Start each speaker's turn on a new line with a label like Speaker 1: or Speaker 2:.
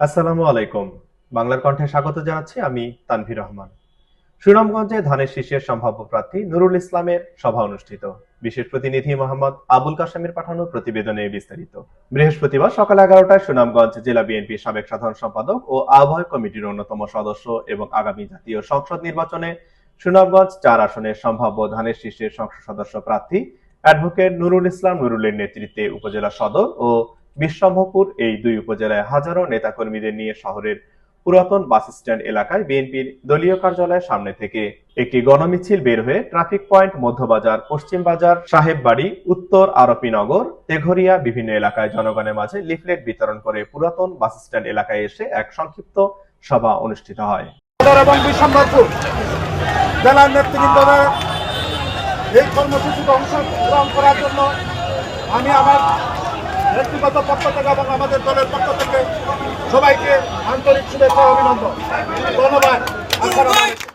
Speaker 1: আসসালামু আলাইকুম। বাংলার কণ্ঠে স্বাগত জানাচ্ছি আমি তানভীর রহমান। সুনামগঞ্জে ধানের শীষের সম্ভাব্য প্রার্থী নুরুল ইসলামের সভা অনুষ্ঠিত। বিশেষ প্রতিনিধি মোহাম্মদ আবুল কাশেমের পাঠানো প্রতিবেদনে বিস্তারিত। বৃহস্পতিবার সকাল এগারোটায় সুনামগঞ্জ জেলা বিএনপির সাবেক সাধারণ সম্পাদক ও আহ্বায়ক কমিটির অন্যতম সদস্য এবং আগামী জাতীয় সংসদ নির্বাচনে সুনামগঞ্জ চার আসনের সম্ভাব্য ধানের শীষের সংসদ সদস্য প্রার্থী অ্যাডভোকেট নুরুল ইসলাম নুরুলের নেতৃত্বে উপজেলা সদর ও বিশ্বম্ভরপুর এই দুই উপজেলায় হাজারো নেতাকর্মীদের নিয়ে শহরের পুরাতন বাস স্ট্যান্ড এলাকায় বিএনপির দলীয় কার্যালয়ের সামনে থেকে একটি গণমিছিল বের হয়ে ট্রাফিক পয়েন্ট মধ্যবাজার, পশ্চিম বাজার, সাহেববাড়ি, উত্তর আরপিনগর তেঘরিয়া বিভিন্ন এলাকায় জনগণের মাঝে লিফলেট বিতরণ করে পুরাতন বাস স্ট্যান্ড এলাকায় এসে এক সংক্ষিপ্ত সভা অনুষ্ঠিত হয়।
Speaker 2: এবং বিশ্বম্বরপুর জেলার নেতৃবৃন্দদের এই কর্মসূচিতে অংশগ্রহণ করার জন্য আমি আমার ব্যক্তিগত পক্ষ থেকে এবং আমাদের দলের পক্ষ থেকে সবাইকে আন্তরিক শুভেচ্ছা অভিনন্দন ধন্যবাদ।